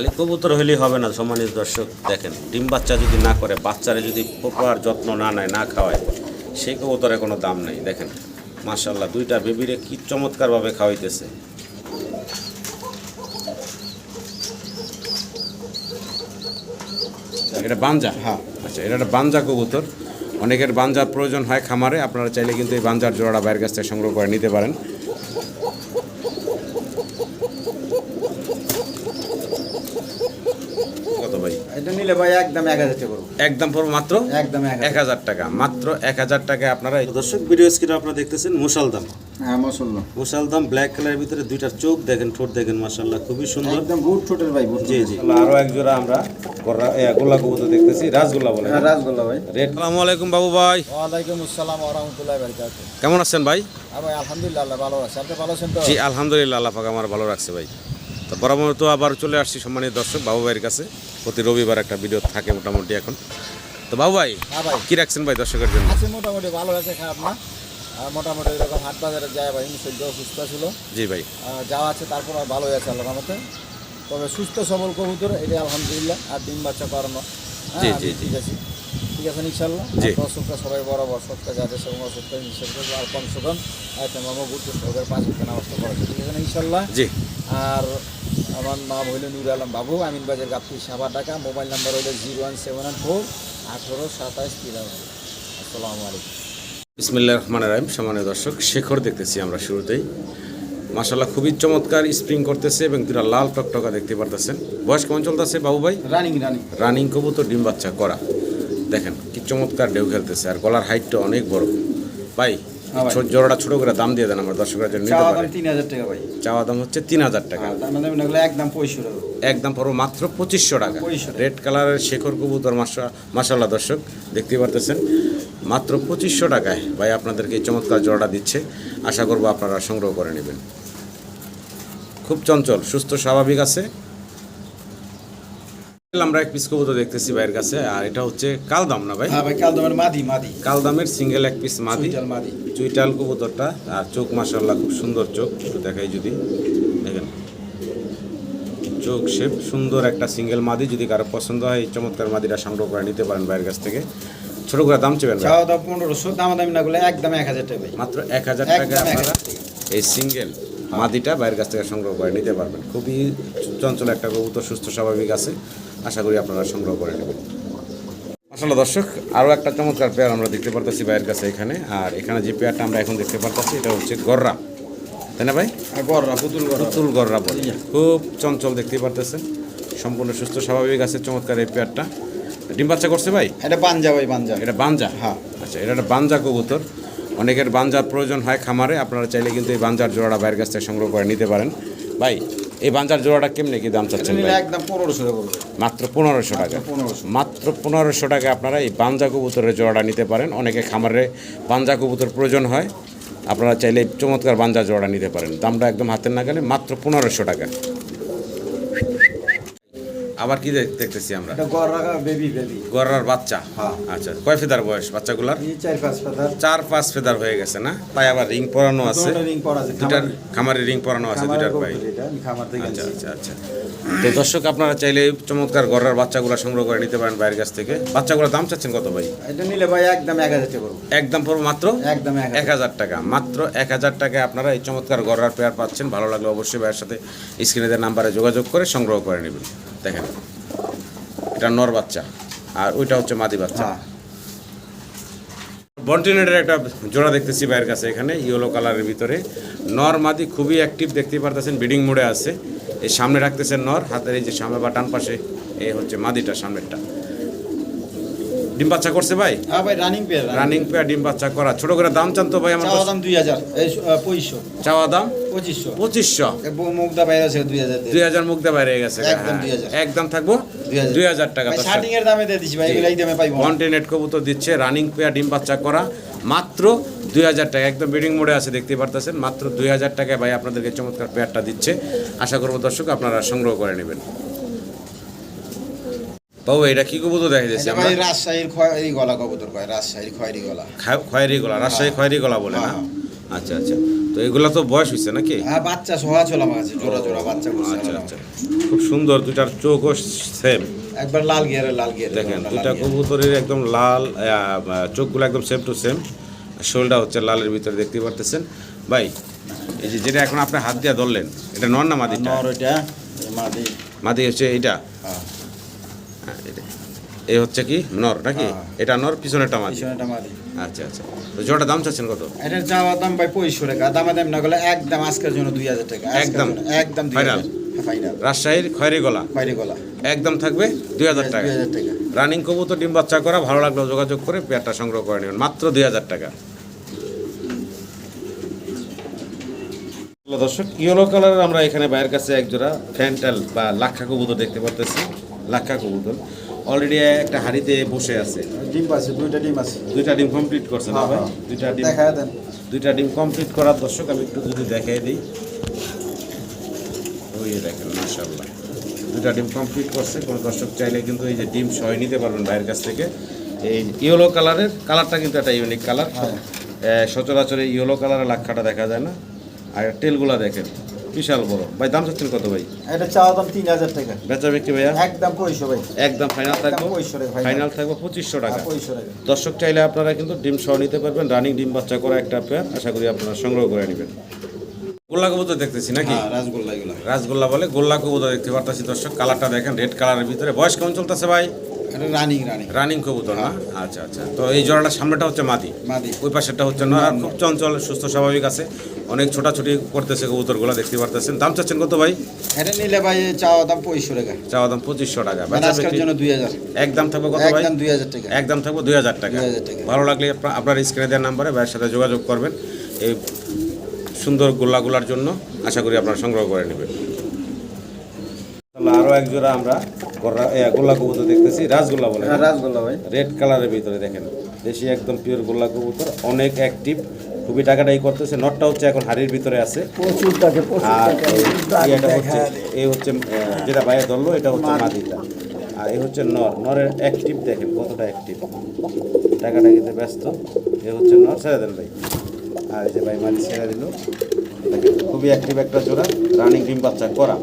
খালি কবুতর হলেই হবে না সম্মানিত দর্শক দেখেন ডিম বাচ্চা যদি না করে বাচ্চারা যদি প্রপার যত্ন না নেয় না খাওয়ায় সেই কবুতরের কোনো দাম নেই দেখেন। মাশাল্লাহ দুইটা বেবিরে কি চমৎকারভাবে খাওয়াইতেছে। এটা বাঞ্জা? হ্যাঁ। আচ্ছা এটা একটা বাঞ্জা কবুতর। অনেকের বাঞ্জার প্রয়োজন হয় খামারে আপনারা চাইলে কিন্তু এই বাঞ্জার জোড়াটা বাইরের কাছ থেকে সংগ্রহ করে নিতে পারেন কত ভাই এটা নিলে ভাই একদম এক হাজার টাকা একদম পড়ব মাত্র? একদম এক হাজার টাকা। মাত্র এক হাজার টাকায় আপনারা দর্শক ভিডিও স্ক্রিনে আপনারা দেখতেছেন মুসালদাম হ্যাঁ মশল্লা মুসালদাম ব্ল্যাক কালারের ভিতরে দুইটা চোখ দেখেন ঠোঁট দেখেন মাশাল্লাহ খুবই সুন্দর। একদম বুট ঠোঁটের ভাই বুট জি জি। আরও এক জোড়া আমরা গোল্লা- এ, গোল্লা কবুতর দেখতেছি রাজগোল্লা বলে। হ্যাঁ রাসগোল্লা ভাই। রেড আসসালামু আলাইকুম বাবু ভাই। ওয়ালাইকুম আসসালাম ওরহমতুল্লাহ বারকাত কেমন আছেন ভাই? হ্যাঁ ভাই আলহামদুলিল্লাহ ভালো আছে। আপনি ভালো আছেন তো? জি আলহামদুলিল্লাহ আল্লাহ পাক আমার ভালো রাখছে ভাই। তো বরাবর তো আবার চলে আসছি সম্মানিত দর্শক বাবু ভাইয়ের কাছে। প্রতি রবিবার একটা ভিডিও থাকে মোটামুটি এখন। তো বাবু ভাই হ্যাঁ ভাই। কি রাখছেন ভাই দর্শকের জন্য? আছে মোটামুটি ভালো আছে খারাপ না। আর মোটামুটি এরকম হাট বাজারে যায় ভাই শরীর সুস্থ ছিল। জি ভাই। যাওয়া আছে তারপর আর ভালোই আছে আল্লাহ মতে তবে সুস্থ সবল কবুতর এটা আলহামদুলিল্লাহ। আর ডিম বাচ্চা করানো হ্যাঁ, জি, জি। ঠিক আছে। ঠিক আছে ইনশাল্লাহ। আর সবাই বরাবর সৎকা যাতে সব অসুস্থ নিষেধ করব। আর কমসে কম একটা মামা ঘুরতে সরকার পাঁচ ঘণ্টা নামাজটা করেছে ঠিক আছে ইনশাল্লাহ জি। আর আমার নাম হইল নুর আলম বাবু আমিন বাজার গাপ্তি সাবা টাকা মোবাইল নাম্বার হইল zero one seven one four আঠেরো সাতাশ তিরানব্বই। আসসালামু আলাইকুম। বিসমিল্লাহ রহমান রাহিম সম্মানীয় দর্শক শেখর দেখতেছি আমরা শুরুতেই। মাসাল্লাহ খুবই চমৎকার স্প্রিং করতেছে এবং দুটা লাল টকটকা দেখতে পারতেছেন। বয়স কেমন চলতেছে বাবু ভাই? Running running. রানিং কবুতর ডিম বাচ্চা করা দেখেন কি চমৎকার ঢেউ খেলতেছে আর গলার হাইটটা অনেক বড়। ভাই জোড়াটা ছোট করে দাম দিয়ে দেন আমার দর্শকরা নিতে চাওয়া দাম তিন হাজার টাকা ভাই। চাওয়া দাম হচ্ছে তিন হাজার টাকা। দাম এগুলো একদম পঁয়ষট্টি টাকা। একদম পড়ো মাত্র পঁচিশশো টাকা। 2500 টাকা। রেড কালারের শেখর কবুতর মাসা মাসাল্লাহ দর্শক দেখতে পারতেছেন। মাত্র পঁচিশশো টাকায় ভাই আপনাদেরকে এই চমৎকার জোড়াটা দিচ্ছে। আশা করব আপনারা সংগ্রহ করে নেবেন। খুব চঞ্চল সুস্থ স্বাভাবিক আছে। আমরা এক পিস কবুতর দেখতেছি ভাইয়ের কাছে আর এটা হচ্ছে কালদাম না ভাই? হ্যাঁ ভাই কাল দামের মাদি মাদি। কালদামের সিঙ্গেল এক পিস মাদি। মাদি। চুইটাল কবুতরটা আর চোখ মাসাল্লাহ খুব সুন্দর চোখ একটু দেখাই যদি। দেখেন। চোখ শেপ সুন্দর একটা সিঙ্গেল মাদি যদি কারও পছন্দ হয় এই চমৎকার মাদিটা সংগ্রহ করে নিতে পারেন বাইরের কাছ থেকে। ছোট করে দাম চেবেন। চাওয়া দাম পনেরোশো দাম দামি না করলে একদম এক হাজার টাকা মাত্র এক হাজার টাকা আপনারা। এই সিঙ্গেল মাদিটা বাইরের কাছ থেকে সংগ্রহ করে নিতে পারবেন। খুবই চঞ্চল একটা কবুতর সুস্থ স্বাভাবিক আছে। আশা করি আপনারা সংগ্রহ করে নেবেন। আসলে দর্শক আরও একটা চমৎকার পেয়ার আমরা দেখতে পারতেছি ভাইয়ের কাছে এখানে। আর এখানে যে পেয়ারটা আমরা এখন দেখতে পারতেছি এটা হচ্ছে গররা। তাই না ভাই? আর গররা পুতুল পুতুল গররা বলে। খুব চঞ্চল দেখতে পারতেছেন। সম্পূর্ণ সুস্থ স্বাভাবিক আছে চমৎকার এই পেয়ারটা। ডিম বাচ্চা করছে ভাই? এটা পাঞ্জা ভাই বাঞ্জা। এটা বাঞ্জা? হ্যাঁ। আচ্ছা এটা একটা বাঞ্জা কবুতর। অনেকের বাঞ্জার প্রয়োজন হয় খামারে আপনারা চাইলে কিন্তু এই বাঞ্জার জোড়াটা বাইরের কাছ থেকে সংগ্রহ করে নিতে পারেন। ভাই এই বাঞ্জার জোড়াটা কেমনে কি দাম চাচ্ছেন একদম পনেরোশো টাকা মাত্র পনেরোশো টাকা। মাত্র পনেরোশো টাকা আপনারা এই বাঞ্জা কবুতরের জোড়াটা নিতে পারেন। অনেকে খামারে বাঞ্জা কবুতর প্রয়োজন হয়। আপনারা চাইলে চমৎকার বাঞ্জা জোড়া নিতে পারেন। দামটা একদম হাতের না গেলে মাত্র পনেরোশো টাকা। আবার কি দেখতেছি আমরা? এটা গররা বেবি বেবি গররার বাচ্চা? হ্যাঁ। আচ্ছা কয় ফেদার বয়স বাচ্চাগুলার? চার পাঁচ পাতার চার পাঁচ ফেদার হয়ে গেছে না? তাই আবার রিং পরানো আছে? দুটার খামারে রিং পরানো আছে দুটার থেকে আচ্ছা আচ্ছা আচ্ছা। তো দর্শক আপনারা চাইলে চমৎকার গড়ার বাচ্চাগুলো সংগ্রহ করে নিতে পারেন বাইরের কাছ থেকে। বাচ্চাগুলোর দাম চাচ্ছেন কত ভাই? এটা নিলে ভাই একদম এক হাজার টাকা একদম পড়ব মাত্র? একদম এক হাজার। টাকা। মাত্র এক হাজার টাকায় আপনারা এই চমৎকার গড়ার পেয়ার পাচ্ছেন। ভালো লাগলে অবশ্যই ভাইয়ের সাথে স্ক্রিনে দেওয়া নাম্বারে যোগাযোগ করে সংগ্রহ করে নেবেন। দেখেন। এটা নর বাচ্চা আর ওইটা হচ্ছে মাদি বাচ্চা। হ্যাঁ। বন্টিনেটের একটা জোড়া দেখতেছি বাইরের কাছে এখানে ইয়েলো কালারের ভিতরে। নর মাদি খুবই অ্যাক্টিভ দেখতে পারতেছেন ব্রিডিং মোডে আছে। এই সামনে রাখতেছেন নর হাতের এই যে সামনে বা ডান পাশে এই হচ্ছে মাদিটা সামনেরটা। ডিম বাচ্চা করছে ভাই? হ্যাঁ ভাই রানিং পেয়ার রানিং পেয়ার ডিম বাচ্চা করা। ছোট করে দাম চান তো ভাই আমার চাওয়া দাম দুই হাজার পঁচিশশো। চাওয়া দাম? পঁচিশশো। পঁচিশশো। মুগদা বাইরে আছে দুই হাজার দুই হাজার মুগ্ধা বাইরে গেছে। একদম হ্যাঁ। 2000 একদম থাকব? 2000 দুই হাজার টাকা। শার্টিং এর দামে দিয়ে দিছি ভাই এগুলো এই দামে পাইবো না। কন্টিনেন্ট কবুতর দিচ্ছে রানিং পেয়ার ডিম বাচ্চা করা। মাত্র দুই হাজার টাকা। একদম বিডিং মোডে আছে দেখতে পারতেছেন। মাত্র দুই হাজার টাকায় ভাই আপনাদেরকে চমৎকার পেয়ারটা দিচ্ছে। আশা করব দর্শক আপনারা সংগ্রহ করে নেবেন। বাবু এটা কি কবুতর দেখা যাচ্ছে এটা আমরা? রাজশাহীর খয়েরি গলা কবুতর কয় রাজশাহীর খয়েরি গলা। খয়েরি গলা রাজশাহী খয়েরি গলা বলে না? হ্যাঁ। আচ্ছা আচ্ছা। তো এগুলা তো বয়স হয়েছে নাকি? হ্যাঁ বাচ্চা সহ চলে কাছে জোড়া জোড়া বাচ্চা আচ্ছা আচ্ছা। খুব সুন্দর দুইটার চোখও সেম একবার লাল গিয়ারে লাল গিয়ারে দেখেন গিয়ারে। কবুতরের একদম লাল চোখগুলো একদম সেম টু সেম শোলটা হচ্ছে লালের ভিতরে দেখতে পারতেছেন। ভাই এই যে যেটা এখন আপনি হাত দিয়ে ধরলেন এটা নর না মাদিটা নর ওইটা মাদি। মাদি হচ্ছে এইটা? হ্যাঁ। হ্যাঁ, এটা। এই হচ্ছে কি? নর নাকি? হ্যাঁ। এটা নর পিছনেটা মাদি? পিছনেটা মাদি। আচ্ছা আচ্ছা। তো জোড়া দাম চাচ্ছেন কত? এটার চাওয়া দাম ভাই পঁয়ষট্টি টাকা। দামা দাম না গেলে একদম আজকের জন্য দুই হাজার টাকা। একদম? একদম ফাইনাল রাজশাহীর খয়রি গলা? বাইরে গলা। একদম থাকবে দুই হাজার টাকা। দুই হাজার টাকা। রানিং কবুতর ডিম বাচ্চা করা ভালো লাগল যোগাযোগ করে পেয়ারটা সংগ্রহ করে নেবেন। মাত্র দুই হাজার টাকা। দর্শক ইয়েলো কালারের আমরা এখানে বাইরের কাছে একজোড়া ফ্যান্টাল বা লাক্ষা কবুতর দেখতে পারতেছি। লাক্ষা কবুতর। অলরেডি একটা হাড়িতে বসে আছে। ডিম আছে দুইটা ডিম আছে। দুইটা ডিম কমপ্লিট করছে না ভাই? দুইটা ডিম দেখা দেন। দুইটা ডিম কমপ্লিট করার দর্শক আমি একটু যদি দেখাই দিই। ওই দেখেন মাশাল্লাহ দুইটা ডিম কমপ্লিট করছে। কোনো দর্শক চাইলে কিন্তু এই যে ডিম সহ নিতে পারবেন বাইরের কাছ থেকে। এই ইয়েলো কালারের কালারটা কিন্তু একটা ইউনিক কালার সচরাচর এই ইয়েলো কালারের লাক্ষাটা দেখা যায় না। আর টেলগুলা দেখেন। বিশাল বড়। ভাই দাম চাচ্ছেন কত ভাই? এটা চাওয়া দাম তিন হাজার টাকা। বেচা বিক্রি ভাইয়া? একদম পঁয়ষট্টি ভাই। একদম ফাইনাল থাকব? একদম 25 টাকা final। ফাইনাল থাকব পঁচিশশো টাকা। দর্শক চাইলে আপনারা কিন্তু ডিম সহ নিতে পারবেন। রানিং ডিম বাচ্চা করা একটা পেয়ার আশা করি আপনারা সংগ্রহ করে নেবেন। গোল্লা কবুতর দেখতেছি নাকি? হ্যাঁ রাসগোল্লা রাসগোল্লা বলে গোল্লা কবুতর দেখতে পারতেছি দর্শক। কালারটা দেখেন রেড কালারের ভিতরে। বয়স কেমন চলতেছে ভাই? Running running. রানিং কবুতর না? আচ্ছা আচ্ছা। তো এই জোড়াটা সামনেটা হচ্ছে মাদি। মাদি। ওই পাশেরটা হচ্ছে নর আর খুব চঞ্চল সুস্থ স্বাভাবিক আছে। অনেক ছোটাছুটি করতেছে কবুতরগুলো দেখতে পারতেছেন। দাম চাচ্ছেন কত ভাই? এটা নিলে ভাই চাওয়া দাম পঁয়ষট্টি টাকা। চাওয়া দাম পঁচিশশো টাকা। মানে বেচা আজকের বিক্রি জন্য দুই হাজার। একদম থাকবে কত ভাই? একদম দুই হাজার টাকা। একদম থাকবে দুই হাজার টাকা। ভালো লাগলে আপনার স্ক্রিনে দেওয়ার নাম্বারে ভাইয়ের সাথে যোগাযোগ করবেন। এই সুন্দর গোল্লাগুলার জন্য আশা করি আপনারা সংগ্রহ করে নেবেন। আরও এক জোড়া আমরা গোল্লা- কবুতর দেখতেছি। রাসগোল্লা বলে হ্যাঁ, রাসগোল্লা ভাই। রেড কালারের ভিতরে দেখেন। দেশি একদম পিওর গোল্লা কবুতর অনেক অ্যাক্টিভ খুবই টাকাটাই করতেছে। নটটা হচ্ছে এখন হাড়ির ভিতরে আছে। আর এটা হচ্ছে এই হচ্ছে যেটা বাইরে ধরলো এটা হচ্ছে মাদিটা আর এই হচ্ছে নর। নরের অ্যাক্টিভ দেখেন কতটা অ্যাক্টিভ টাকাটা কিন্তু ব্যস্ত। এ হচ্ছে নর। ছেড়ে দেন ভাই। আর এই যে ভাই মাদি ছেড়ে দিল। খুবই অ্যাক্টিভ একটা জোড়া। রানিং ডিম বাচ্চা করা।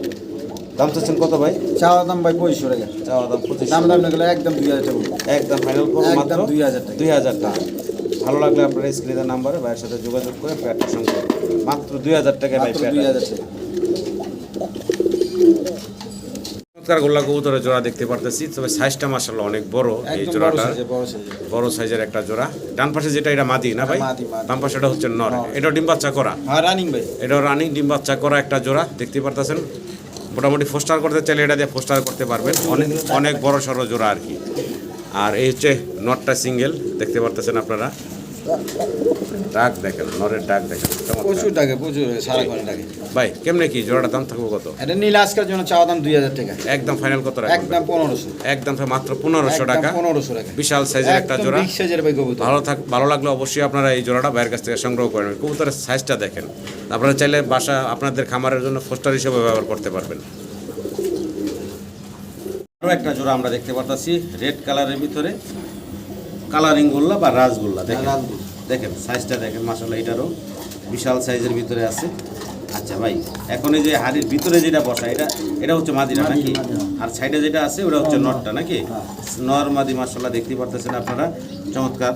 দাম চাচ্ছেন কত ভাই? চাওয়া দাম ভাই পঁয়ষট্টি টাকা। চাওয়া দাম পঁচিশ দাম দাম একদম দুই হাজার টাকা। একদম ফাইনাল করব মাত্র দুই হাজার টাকা। দুই হাজার টাকা। ভালো লাগলে আপনারা স্ক্রিনের নাম্বারে ভাইয়ের সাথে যোগাযোগ করে প্যাডটা সংগ্রহ মাত্র দুই হাজার টাকায় ভাই প্যাড দুই হাজার টাকা। চমৎকার গোল্লা কবুতরের জোড়া দেখতে পারতেছি। তবে সাইজটা মাসাল্লাহ অনেক বড় এই জোড়াটা বড় সাইজের একটা জোড়া। ডান পাশে যেটা এটা মাদি না ভাই। বাম পাশেটা হচ্ছে নর। এটাও ডিম বাচ্চা করা? হ্যাঁ রানিং ভাই। এটাও রানিং ডিম বাচ্চা করা একটা জোড়া। দেখতে পারতেছেন? মোটামুটি ফোস্টার করতে চাইলে এটা দিয়ে ফোস্টার করতে পারবেন। অনেক অনেক বড় সড়ো জোড়া আর কি। আর এই হচ্ছে নটটা সিঙ্গেল দেখতে পারতেছেন আপনারা? ডাক দেখেন নরের ডাক দেখেন। প্রচুর টাকা প্রচুর সারাক্ষণ টাকা ভাই কেমনে কি জোড়াটা দাম থাকবে কত? এটা নীল আজকের জন্য চাওয়া দাম দুই হাজার টাকা। একদম ফাইনাল কত রাখবেন? একদম পনেরোশো। একদম মাত্র পনেরোশো টাকা। পনেরোশো টাকা। বিশাল সাইজের একটা জোড়া। সাইজের ভাই কবুতর। ভালো থাক ভালো লাগলে অবশ্যই আপনারা এই জোড়াটা বাইরের কাছ থেকে সংগ্রহ করে নেবেন। কবুতরের সাইজটা দেখেন। আপনারা চাইলে বাসা আপনাদের খামারের জন্য ফোস্টার হিসেবে ব্যবহার করতে পারবেন। আরও একটা জোড়া আমরা দেখতে পারতাছি রেড কালারের ভিতরে। কালারিং গোল্লা বা রাজগোল্লা দেখেন। দেখেন সাইজটা দেখেন মাসাল্লাহ এটারও বিশাল সাইজের ভিতরে আছে। আচ্ছা ভাই এখন এই যে হাড়ির ভিতরে যেটা বসা এটা এটা হচ্ছে মাদিরা নাকি? হ্যাঁ। আর সাইডে যেটা আছে ওটা হচ্ছে নটটা নাকি? নর মাদি মাসাল্লাহ দেখতে পারতেছেন আপনারা। চমৎকার।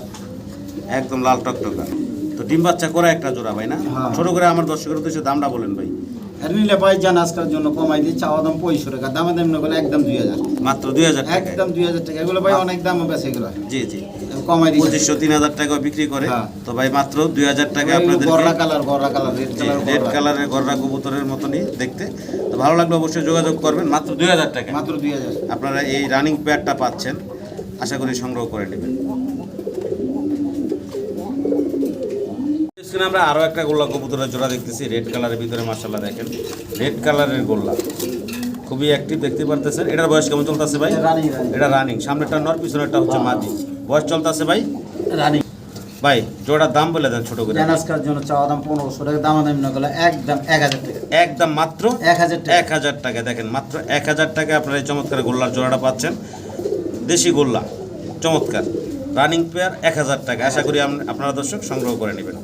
একদম লাল টকটকা। তো ডিম বাচ্চা করা একটা জোড়া ভাই না? হ্যাঁ। ছোট করে আমার দর্শকের উদ্দেশ্যে দামটা বলেন ভাই। নিলে ভাই যান আজকের জন্য কমাই দিয়ে চাওয়া দাম পঁয়ষট্টি টাকা দামে দাম না একদম দুই হাজার মাত্র দুই হাজার একদম দুই হাজার টাকা এগুলো ভাই অনেক দাম বেছে এগুলো। জি জি। কমাই দিয়ে পঁচিশশো তিন হাজার টাকা বিক্রি করে। হ্যাঁ। তো ভাই মাত্র দুই হাজার টাকা আপনাদের গররা কালার গররা কালার রেড কালার রেড কালারের গররা কবুতরের মতনই দেখতে। তো ভালো লাগলে অবশ্যই যোগাযোগ করবেন। মাত্র দুই হাজার টাকা। মাত্র দুই হাজার। আপনারা এই রানিং প্যাডটা পাচ্ছেন। আশা করি সংগ্রহ করে নেবেন। স্ক্রিনে আমরা আরও একটা গোল্লা কবুতরের জোড়া দেখতেছি। রেড কালারের ভিতরে মার্শাল্লাহ দেখেন। রেড কালারের গোল্লা। খুবই অ্যাক্টিভ দেখতে পারতেছেন। এটার বয়স কেমন চলতেছে ভাই? এটা রানিং সামনেরটা নর পিছনেরটা হচ্ছে মাদি বয়স চলতেছে ভাই? রানিং ভাই জোড়ার দাম বলে দেন ছোট করে। আজকের জন্য চাওয়া দাম পনেরোশো টাকা দাম দাম না গেলে একদম এক হাজার টাকা। একদম মাত্র এক হাজার টাকা। এক হাজার টাকা। দেখেন মাত্র এক হাজার টাকা আপনারা এই চমৎকার গোল্লার জোড়াটা পাচ্ছেন। দেশি গোল্লা। চমৎকার। রানিং পেয়ার এক হাজার টাকা। আশা করি আপনারা দর্শক সংগ্রহ করে নেবেন।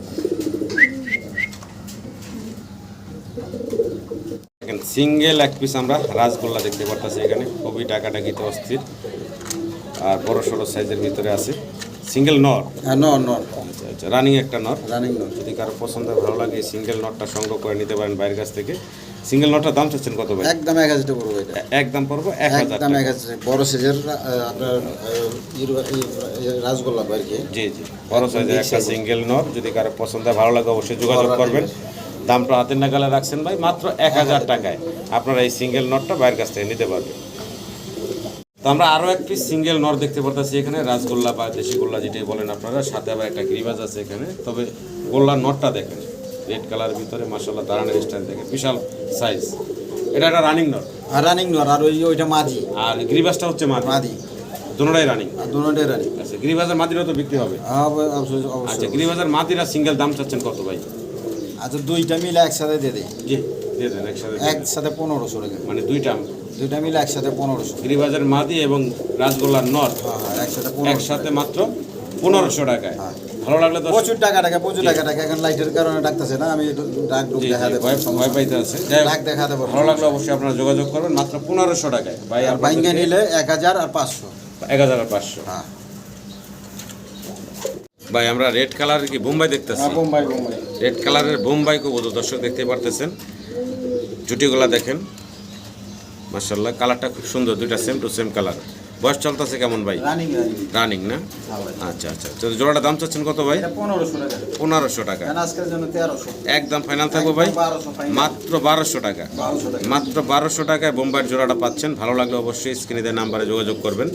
সিঙ্গেল এক পিস আমরা রাজগোল্লা দেখতে পারতেছি এখানে। খুবই টাকাটাকিতে অস্থির। আর বড় সড়ো সাইজের ভিতরে আছে। সিঙ্গেল নর। হ্যাঁ নর নর। আচ্ছা আচ্ছা রানিং একটা নর। রানিং নর। যদি কারও পছন্দ ভালো লাগে সিঙ্গেল নটটা সংগ্রহ করে নিতে পারেন বাইরের কাছ থেকে। সিঙ্গেল নটটার দাম চাচ্ছেন কত ভাই? একদম এক হাজার টাকা পড়ব এটা। একদম পড়ব? এক হাজার একদম এক হাজার। বড় সাইজের আপনার আহ, ইর- ই- ই- রাসগোল্লা আর কি। জি জি। বড় সাইজের একটা সিঙ্গেল নর। যদি কারও পছন্দ ভালো লাগে অবশ্যই যোগাযোগ করবেন। দামটা হাতের নাগালে রাখছেন ভাই মাত্র এক হাজার টাকায়। আপনারা এই সিঙ্গেল নটটা বাইরের কাছ থেকে নিতে পারবেন। তো আমরা আরও একটি সিঙ্গেল নর দেখতে পারতেছি এখানে রাসগোল্লা বা দেশি গোল্লা যেটাই বলেন আপনারা সাথে আবার একটা গ্রিবাজ আছে এখানে। তবে গোল্লার নটটা দেখেন রেড কালার ভিতরে মাসাল্লাহ দাঁড়ানোর স্টাইল দেখেন বিশাল সাইজ এটা একটা রানিং নট আর রানিং নট আর ওই ওইটা মাঝি। আর গ্রিবাজটা হচ্ছে মাদি মাদি দুটোটাই রানিং আর দুটোটাই রানিং আচ্ছা গ্রিবাজের মাদিরও তো বিক্রি হবে। আচ্ছা গ্রিবাজের মাদিরা সিঙ্গেল দাম চাচ্ছেন কত ভাই? আচ্ছা দুইটা মিলে একসাথে দিয়ে দিই। জি দিয়ে দেন একসাথে। একসাথে পনেরোশো টাকা। মানে দুইটা। দুইটা মিলে একসাথে পনেরোশো। গিরিবাজার মাদি এবং রাজগোল্লার নর হ্যাঁ হ্যাঁ একসাথে একসাথে মাত্র পনেরোশো টাকায়। হ্যাঁ। ভালো লাগলে তো প্রচুর টাকা টাকা প্রচুর টাকা টাকা। এখন লাইটের কারণে ডাকতেছে না আমি ডাক ভয় ভয় পাইতে আছে। ভালো লাগলে অবশ্যই আপনারা যোগাযোগ করবেন। মাত্র পনেরোশো টাকায়। ভাই আর বাইঙ্গা নিলে এক হাজার আর পাঁচশো। এক হাজার আর পাঁচশো। হ্যাঁ। ভাই আমরা রেড কালারের কি বোম্বাই দেখতেছি? বোম্বাই বোম্বাই রেড কালারের বোম্বাই কবুতর দর্শক দেখতে পারতেছেন। জুটিগুলা দেখেন। মার্শাল্লাহ কালারটা খুব সুন্দর দুইটা সেম টু সেম কালার বয়স চলতেছে কেমন ভাই? রানিং না? আচ্ছা আচ্ছা। তো জোড়াটা দাম চাচ্ছেন কত ভাই? পনেরোশো টাকা। একদম ফাইনাল থাকব ভাই? মাত্র বারোশো টাকা। মাত্র বারোশো টাকায় বোম্বাইয়ের জোড়াটা পাচ্ছেন। ভালো লাগলে অবশ্যই স্ক্রিনে নাম্বারে যোগাযোগ করবেন।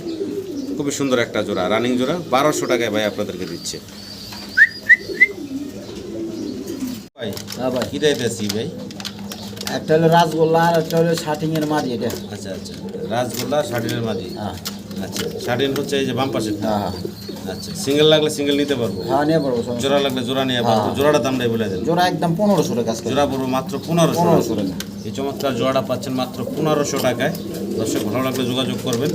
খুবই সুন্দর একটা জোড়া রানিং জোড়া বারোশো টাকায় ভাই আপনাদেরকে দিচ্ছে। ভাই হ্যাঁ ভাই। কি ভাই? একটা হলো রাসগোল্লা আর একটা হলো মাদি এটা। আচ্ছা আচ্ছা। রাসগোল্লা হ্যাঁ। আচ্ছা হচ্ছে এই যে বাম পাশে? হ্যাঁ আচ্ছা সিঙ্গেল লাগলে সিঙ্গেল নিতে পারব? হ্যাঁ নিয়ে জোড়া লাগলে জোড়া নিয়ে পারব। জোড়াটা দামটাই বলে দেন। জোড়া একদম পনেরোশো টাকা আজকে। জোড়া পড়ব মাত্র পনেরোশো পনেরোশো টাকা। এই চমৎকার জোড়াটা পাচ্ছেন মাত্র পনেরোশো টাকায়। দর্শক ভালো লাগলে যোগাযোগ করবেন।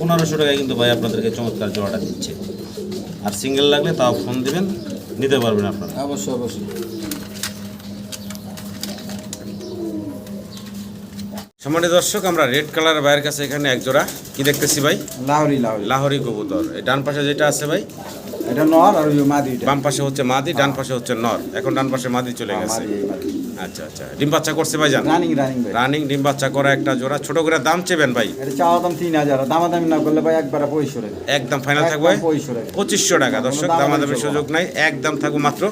পনেরোশো টাকায় কিন্তু ভাই আপনাদেরকে চমৎকার জোড়াটা দিচ্ছে। আর সিঙ্গেল লাগলে তাও ফোন দিবেন নিতে পারবেন আপনারা। অবশ্যই অবশ্যই। সম্মানিত দর্শক আমরা রেড কালার ভাইয়ের কাছে এখানে একজোড়া কি দেখতেছি ভাই? লাহরি লাহরি। লাহরি কবুতর। এই ডান পাশে যেটা আছে ভাই এটা নর আর ওই মাদি বাম পাশে হচ্ছে মাদি ডান পাশে হচ্ছে নর। এখন ডান পাশে মাদি চলে গেছে। আচ্ছা আচ্ছা। ডিম বাচ্চা করছে ভাই জান রানিং রানিং ভাই। রানিং ডিম বাচ্চা করা একটা জোড়া। ছোট করে দাম চেবেন ভাই? এটা চাওয়া দাম তিন হাজার। দামাদামি না করলে ভাই একবার টাকা একদম ফাইনাল থাকবে? পঁচিশশো টাকা দর্শক দামাদামির সুযোগ নাই। একদম থাকবে মাত্র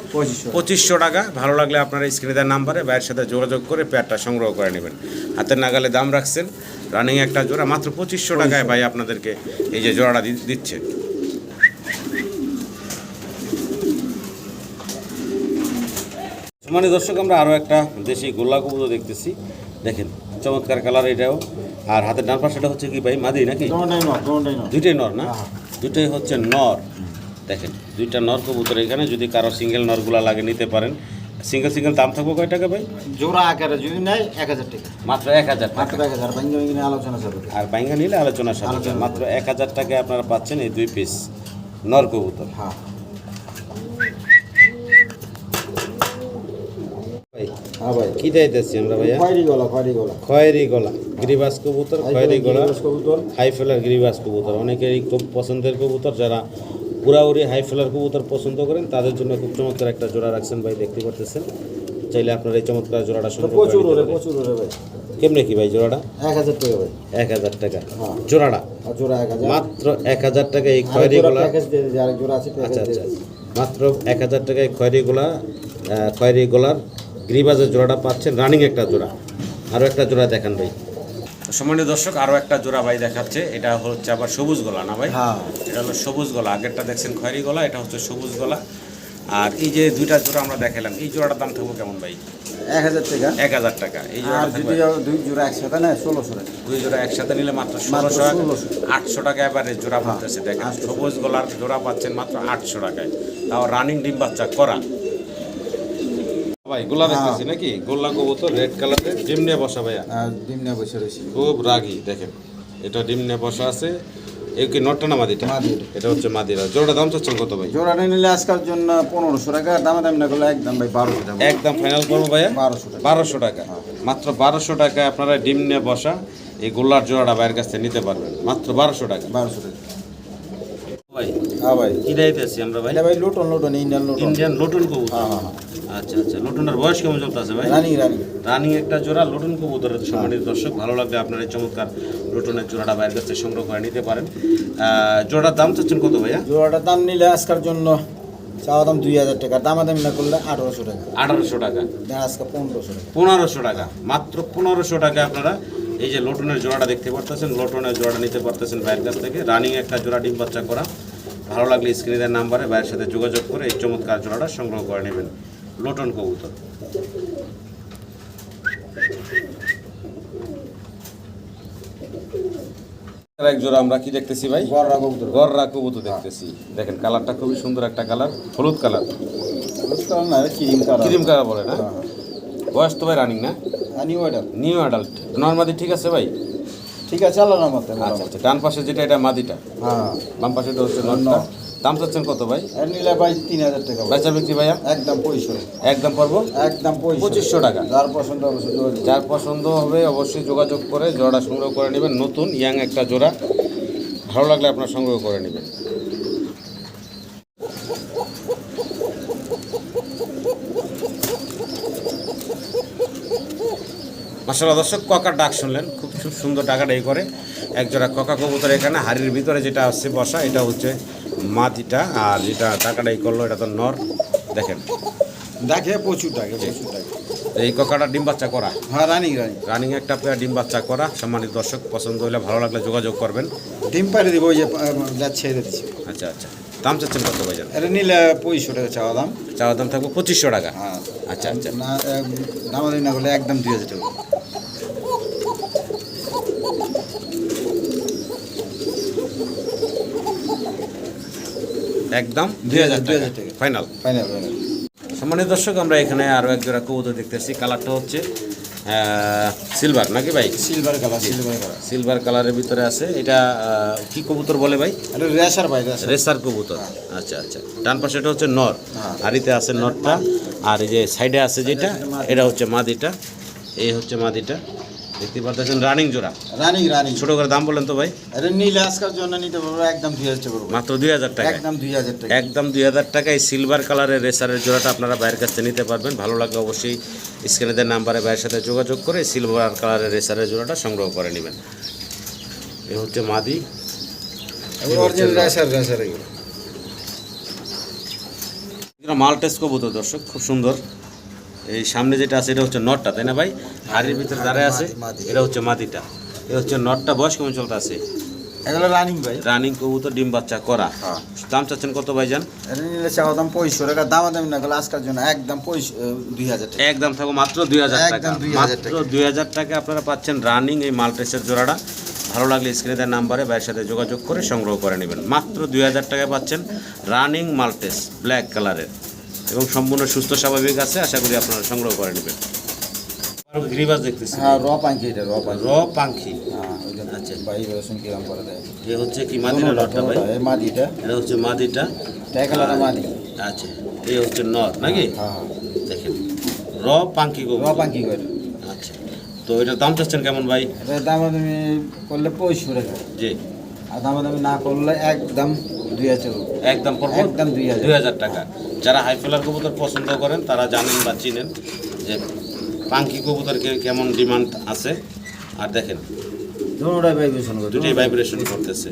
পঁচিশশো। টাকা। ভালো লাগলে আপনারা স্ক্রিনে দেওয়ার নাম্বারে ভাইয়ের সাথে যোগাযোগ করে পেয়ারটা সংগ্রহ করে নেবেন। হাতের নাগালে দাম রাখছেন। রানিং একটা জোড়া মাত্র পঁচিশশো টাকায় ভাই আপনাদেরকে এই যে জোড়াটা দিচ্ছে। মানে দর্শক আমরা আরও একটা দেশি গোল্লা কবুতর দেখতেছি। দেখেন চমৎকার কালার এটাও। আর হাতের ডান পাশেটা হচ্ছে কি ভাই মাদি নাকি? দুইটাই নর না? হ্যাঁ। দুইটাই হচ্ছে নর। দেখেন দুইটা নর কবুতর এখানে। যদি কারও সিঙ্গেল নরগুলা লাগে নিতে পারেন। সিঙ্গেল সিঙ্গেল দাম থাকব কয় টাকা ভাই? জোড়া আকারে যদি নেয় এক হাজার টাকা। মাত্র এক হাজার মাত্র এক হাজার। আলোচনা চালু আর বাইঙ্গা নিলে আলোচনা। সাপেক্ষে। মাত্র এক হাজার টাকায় আপনারা পাচ্ছেন এই দুই পিস নর কবুতর। হ্যাঁ। হ্যাঁ ভাই। কি দিতেছি আমরা ভাইয়া? খয়েরি গলা খয়েরি গলা খয়েরি গলা গিরিবাস কবুতর। খয়েরি গলা হাই ফেলার গিরিবাস কবুতর। অনেকেরই খুব পছন্দের কবুতর। যারা পুরাউরি হাই ফেলার কবুতর পছন্দ করেন তাদের জন্য খুব চমৎকার একটা জোড়া রাখছেন ভাই দেখতে পারতেছেন। চাইলে আপনারা এই চমৎকার জোড়াটা সংগ্রহ প্রচুর ভাই। কেমনে কি ভাই জোড়াটা? এক হাজার টাকা ভাই। এক হাজার টাকা। হ্যাঁ। জোড়াটা? জোড়া এক হাজার। মাত্র এক হাজার টাকা এই খয়েরি গলা আচ্ছা আচ্ছা। মাত্র এক হাজার টাকায় খয়েরি গোলা খয়েরি গোলার গ্রিবাজের জোড়াটা পাচ্ছেন রানিং একটা জোড়া। আরও একটা জোড়া দেখান ভাই। সম্মানীয় দর্শক আরও একটা জোড়া ভাই দেখাচ্ছে। এটা হচ্ছে আবার সবুজ গলা না ভাই? হ্যাঁ। এটা হলো সবুজ গলা। আগেরটা দেখছেন খয়েরি গলা এটা হচ্ছে সবুজ গলা। আর এই যে দুইটা জোড়া আমরা দেখালাম এই জোড়াটার দাম থাকব কেমন ভাই? এক হাজার টাকা। এক হাজার টাকা। এই যদি দুই জোড়া একসাথে নেয় ষোলোশো টাকা। দুই জোড়া একসাথে নিলে মাত্র ষোলোশো আটশো টাকা এবারে জোড়া দেখেন। সবুজ গলার জোড়া পাচ্ছেন মাত্র আটশো টাকায়। তাও রানিং ডিম বাচ্চা করা। ভাই গোলা দেখতেছি নাকি? গোল্লা কবুতর রেড কালারের ডিম নিয়ে বসা ভাইয়া? আর ডিম নিয়ে বসে রয়েছি। খুব রাগি দেখেন। এটা ডিম নিয়ে বসা আছে। এই কি নটটা না মাদিটা এটা হচ্ছে মাদিরা। জোড়া দাম চাচ্ছেন কত ভাই? জোড়াটা নিলে জন্য পনেরোশো টাকা দামে দামি না করলে একদম ভাই বারোশো টাকা। একদম ফাইনাল করব ভাইয়া? বারোশো টাকা। বারোশো টাকা। মাত্র বারোশো টাকায় আপনারা ডিম নিয়ে বসা এই গোল্লার জোড়াটা বাইরের কাছ থেকে নিতে পারবেন। মাত্র বারোশো টাকা। বারোশো টাকা। ভাই হ্যাঁ ভাই। কি আমরা ভাই? ভাই Luton Luton Indian Luton. Indian Luton কবুতর। হ্যাঁ হ্যাঁ। আচ্ছা আচ্ছা। লটনের বয়স কেমন চলতেছে ভাই? Running running. রানিং একটা জোড়া লটন কবুতরের সম্মানিত দর্শক। ভালো লাগলে আপনার এই চমৎকার লটনের জোড়াটা বাইরের কাছ সংগ্রহ করে নিতে পারেন। জোড়ার দাম চাচ্ছেন কত ভাইয়া? জোড়াটার দাম নিলে আজকের জন্য চাওয়া দাম দুই হাজার টাকা দামাদামি না করলে আঠারোশো টাকা। আঠারোশো টাকা। আজকে পনেরোশো টাকা। পনেরোশো টাকা। মাত্র পনেরোশো টাকা আপনারা এই যে লটনের জোড়াটা দেখতে পারতেছেন লটনের জোড়াটা নিতে পারতেছেন ভাইয়ের কাছ থেকে। রানিং একটা জোড়া ডিম বাচ্চা করা। ভালো লাগলে স্ক্রিনের নাম্বারে ভাইয়ের সাথে যোগাযোগ করে এই চমৎকার জোড়াটা সংগ্রহ করে নেবেন। লটন কবুতর। এক জোড়া আমরা কি দেখতেছি ভাই? গররা কবুতর। গররা দেখতেছি। দেখেন কালারটা খুবই সুন্দর একটা কালার হলুদ কালার। না ক্রিম কালার। বলে না? বয়স তো ভাই রানিং না? আনি ওইটা নিউ অ্যাডাল্ট নর্মাদি ঠিক আছে ভাই? ঠিক আছে আল্লাহর আচ্ছা আচ্ছা ডান পাশে যেটা এটা মাদিটা। হ্যাঁ। বাম পাশে হচ্ছে নটটা। দাম চাচ্ছেন কত ভাই? নিলে ভাই তিন হাজার টাকা। বেচা বিক্রি ভাইয়া? একদম পঁয়ষট্টি একদম পারব? একদম পঁচিশশো টাকা। যার পছন্দ অবশ্যই যার পছন্দ হবে অবশ্যই যোগাযোগ করে জোড়া সংগ্রহ করে নেবেন। নতুন ইয়াং একটা জোড়া। ভালো লাগলে আপনার সংগ্রহ করে নেবেন। মাসাল্লাহ দর্শক ককার ডাক শুনলেন। খুব খুব সুন্দর ডাকাটা এই করে। এক জোড়া ককা কবুতর এখানে হাড়ির ভিতরে যেটা আছে বসা এটা হচ্ছে মাটিটা আর যেটা টাকাটাই করল এটা তো নর। দেখেন। দেখে প্রচুর টাকা প্রচুর এই ককাটা ডিম বাচ্চা করা। হ্যাঁ রানিং রানিং। রানিং একটা পেয়ার ডিম বাচ্চা করা। সম্মানিত দর্শক পছন্দ হলে ভালো লাগলে যোগাযোগ করবেন। ডিম পাড়ে দিব ওই যে ছেড়ে দিচ্ছি। আচ্ছা আচ্ছা। দাম চাচ্ছেন কত ভাইজান? এটা নিলে পঁয়ষট্টি টাকা চাওয়া দাম। চাওয়ার দাম থাকবে পঁচিশশো টাকা। হ্যাঁ। আচ্ছা আচ্ছা। না দামাদামি না করলে একদম দুই হাজার টাকা। একদম দুই হাজার 2000 টাকা। ফাইনাল ফাইনাল ফাইনাল সম্মানিত দর্শক আমরা এখানে আরও এক জোড়া কবুতর দেখতেছি। কালারটা হচ্ছে সিলভার নাকি ভাই? Silver colour silver colour silver কালারের ভিতরে আছে। এটা কি কবুতর বলে ভাই? রেসার ভাই রেসার। কবুতর। আচ্ছা আচ্ছা। ডান পাশে এটা হচ্ছে নর। হাড়িতে আছে নরটা। আর এই যে সাইডে আছে যেটা এটা হচ্ছে মাদিটা। এই হচ্ছে মাদিটা। দেখতে পাচ্ছেন রানিং জোড়া। রানিং রানিং ছোট করে দাম বলেন তো ভাই। এটা নিলে আজকের জন্য নিতে পারব একদম দুই হাজার টাকা। মাত্র দুই হাজার টাকা একদম দুই হাজার টাকা। একদম দুই হাজার টাকায় সিলভার কালারের রেসারের জোড়াটা আপনারা বাইরের কাছ থেকে নিতে পারবেন। ভালো লাগলে অবশ্যই স্ক্রিনেদের নাম্বারে ভাইয়ের সাথে যোগাযোগ করে সিলভার কালারের রেসারের জোড়াটা সংগ্রহ করে নেবেন। এ হচ্ছে মাদি। এটা মালটেস কবুতর দর্শক খুব সুন্দর। এই সামনে যেটা আছে এটা হচ্ছে নটটা তাই না ভাই? হাড়ির ভিতরে দাঁড়ায় আছে এটা হচ্ছে মাদিটা। এটা হচ্ছে নটটা বয়স কেমন চলতে আছে? এগুলো রানিং ভাই। রানিং কবুতর ডিম বাচ্চা করা। হ্যাঁ। দাম চাচ্ছেন কত নিলে চাওয়া দাম টাকা না আজকের জন্য একদম দুই হাজার টাকা। একদম মাত্র দুই হাজার টাকা। একদম 2000 মাত্র দুই হাজার টাকা আপনারা পাচ্ছেন রানিং এই মাল্টেসের জোড়াটা। ভালো লাগলে স্ক্রিনে দেওয়ার নাম্বারে ভাইয়ের সাথে যোগাযোগ করে সংগ্রহ করে নেবেন। মাত্র দুই হাজার টাকায় পাচ্ছেন রানিং মাল্টেস ব্ল্যাক কালারের এবং সম্পূর্ণ সুস্থ স্বাভাবিক আছে আশা করি আপনারা সংগ্রহ করে নেবেন। গ্রিবাস দেখতেছি। হ্যাঁ র পাঙ্কি এটা র র হ্যাঁ আচ্ছা। ভাই রসুন কিরাম করে দেয় এ হচ্ছে কি মাদিনা নটটা ভাই? এই মাদিটা। এটা হচ্ছে মাদিটা। মাদি। আচ্ছা এই হচ্ছে নাকি? হ্যাঁ হ্যাঁ। দেখেন। র গো র আচ্ছা। তো এটার দাম চাচ্ছেন কেমন ভাই? দামাদামি করলে পঁয়ষট্টি টাকা। জি। আর দামাদামি না করলে একদম দুই হাজার একদম পড়ব একদম দুই হাজার। দুই হাজার টাকা। যারা হাই ফেলার কবুতর পছন্দ করেন তারা জানেন বা চিনেন যে পাঙ্কি কবুতরকে কেমন ডিমান্ড আছে। আর দেখেন দুটোটাই ভাইব্রেশন দুটোই ভাইব্রেশন করতেছে।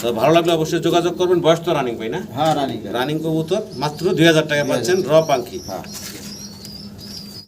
তো ভালো লাগলে অবশ্যই যোগাযোগ করবেন। বয়স তো রানিং ভাই না? হ্যাঁ রানিং রানিং কবুতর মাত্র দুই হাজার টাকা পাচ্ছেন র পাঙ্কি। হ্যাঁ।